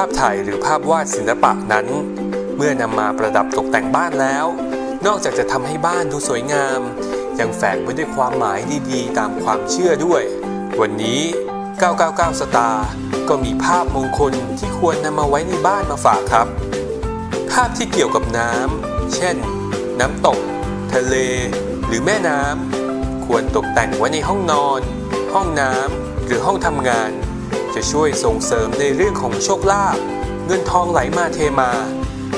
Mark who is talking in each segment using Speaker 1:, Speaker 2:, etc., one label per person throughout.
Speaker 1: าพถ่ายหรือภาพวาดศิลปะนั้น เมื่อนำมาประดับตกแต่งบ้านแล้ว นอกจากจะทำให้บ้านดูสวยงาม ยังแฝงไว้ด้วยความหมายดีๆ ตามความเชื่อด้วย วันนี้ 999 สตาร์ก็มีภาพมงคลที่ควรนำมาไว้ในบ้านมาฝากครับ ภาพที่เกี่ยวกับน้ำเช่น น้ำตก ทะเล หรือแม่น้ำควรตกแต่งไว้ในห้องนอน ห้องน้ำหรือห้องทำงาน จะช่วยส่งเสริมในเรื่องของโชคลาภเงินทองไหลมาเทมา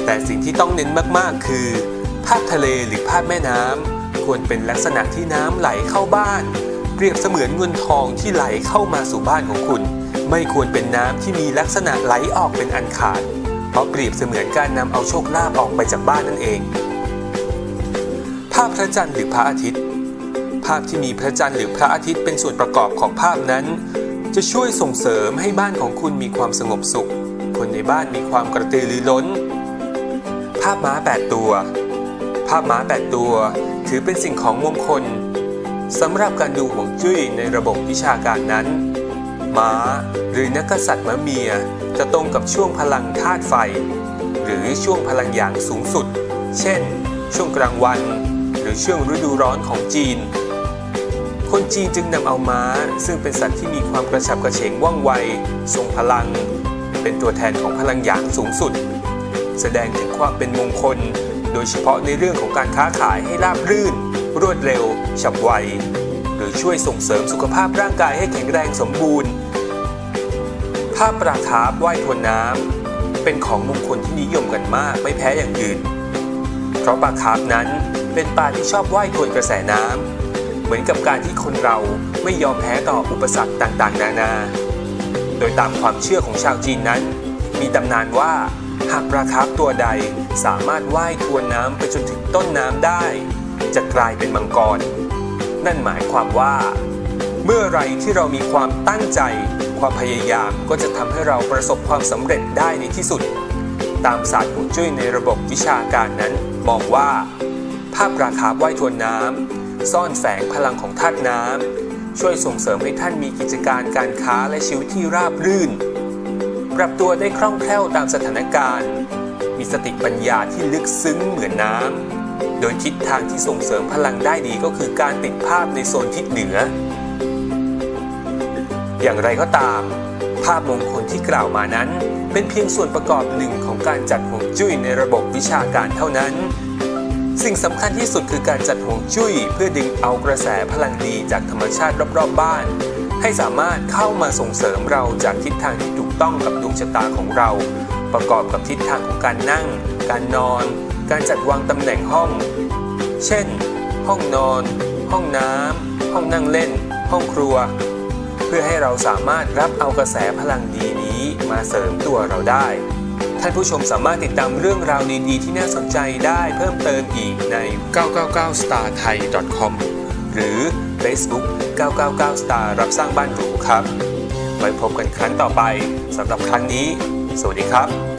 Speaker 1: แต่สิ่งที่ต้องเน้นมากๆ คือ ภาพทะเลหรือภาพแม่น้ำควรเป็นลักษณะที่น้ำไหลเข้าบ้าน เปรียบเสมือนเงินทองที่ไหลเข้ามาสู่บ้านของคุณ ไม่ควรเป็นน้ำที่มีลักษณะไหลออกเป็นอันขาด เพราะเปรียบเสมือนการนำเอาโชคลาภออกไปจากบ้านนั่นเอง ภาพพระจันทร์หรือพระอาทิตย์ ภาพที่มีพระจันทร์หรือพระอาทิตย์เป็นส่วนประกอบของภาพนั้น จะช่วยส่งเสริมให้บ้านของคุณมีความสงบสุข คนในบ้านมีความกระตือรือร้น ภาพม้า 8 ตัว ภาพม้า 8 ตัว ถือเป็นสิ่งของมงคลสำหรับการดูหวงจุ้ยในระบบวิชาการนั้น ม้าหรือนักกษัตริย์มะเมียจะตรงกับช่วงพลังธาตุไฟ หรือช่วงพลังหยางสูงสุด เช่น ช่วงกลางวัน หรือช่วงฤดูร้อนของจีน คนจีนจึงนำเอาม้า ซึ่งเป็นสัตว์ที่มีความกระฉับกระเฉงว่องไว ทรงพลัง เป็นตัวแทนของพลังหยางสูงสุด แสดงถึงความเป็นมงคล โดยเฉพาะในเรื่องของการค้าขายให้ราบรื่น รวดเร็ว ฉับไว หรือช่วยส่งเสริมสุขภาพร่างกายให้แข็งแรงสมบูรณ์ภาพปลาคาร์ฟว่ายทวนน้ำเป็นของมงคลที่นิยมกันมากไม่แพ้อย่างอื่น เพราะปลาคาร์ฟนั้นเป็นปลาที่ชอบว่ายทวนกระแสน้ำ เหมือนกับการที่คนเราไม่ยอมแพ้ต่ออุปสรรคต่างๆ นานา โดยตามความเชื่อของชาวจีนนั้น มีตำนานว่า หากปลาคาร์ฟตัวใดสามารถว่ายทวนน้ำไปจนถึงต้นน้ำได้ จะกลายเป็นมังกร นั่นหมายความว่า เมื่อไรที่เรามีความตั้งใจ ความพยายามก็จะทำให้เราประสบความสำเร็จได้ในที่สุด ตามศาสตร์ฮวงจุ้ยในระบบวิชาการนั้นมองว่า ภาพปลาคาว่ายทวนน้ำ ซ่อนแฝงพลังของธาตุน้ำช่วยส่งเสริมให้ท่านมีกิจการการค้าและชีวิตที่ราบรื่น ปรับตัวได้คล่องแคล่วตามสถานการณ์ มีสติปัญญาที่ลึกซึ้งเหมือนน้ำโดยทิศทางที่ส่งเสริมพลังได้ดีก็คือการติดภาพในโซนทิศเหนือ อย่างไรก็ตาม ภาพมงคลที่กล่าวมานั้น เป็นเพียงส่วนประกอบหนึ่งของการจัดห่วงจุ้ยในระบบวิชาการเท่านั้น สิ่งสำคัญที่สุดคือการจัดห่วงจุ้ย เพื่อดึงเอากระแสพลังดีจากธรรมชาติรอบๆบ้าน ให้สามารถเข้ามาส่งเสริมเราจากทิศทางที่ถูกต้องกับดวงชะตาของเรา ประกอบกับทิศทางของการนั่ง การนอน การจัดวางตำแหน่งห้อง เช่น ห้องนอน ห้องน้ำห้องนั่งเล่น ห้องครัว เพื่อให้เราสามารถรับเอากระแสพลังดีนี้มาเสริมตัวเราได้ ท่านผู้ชมสามารถติดตามเรื่องราวดีๆ ที่น่าสนใจได้เพิ่มเติมอีกใน 999starthai.com หรือ Facebook 999 star รับสร้างบ้านหรูครับ ไว้พบกันครั้งต่อไปสำหรับครั้งนี้ สวัสดีครับ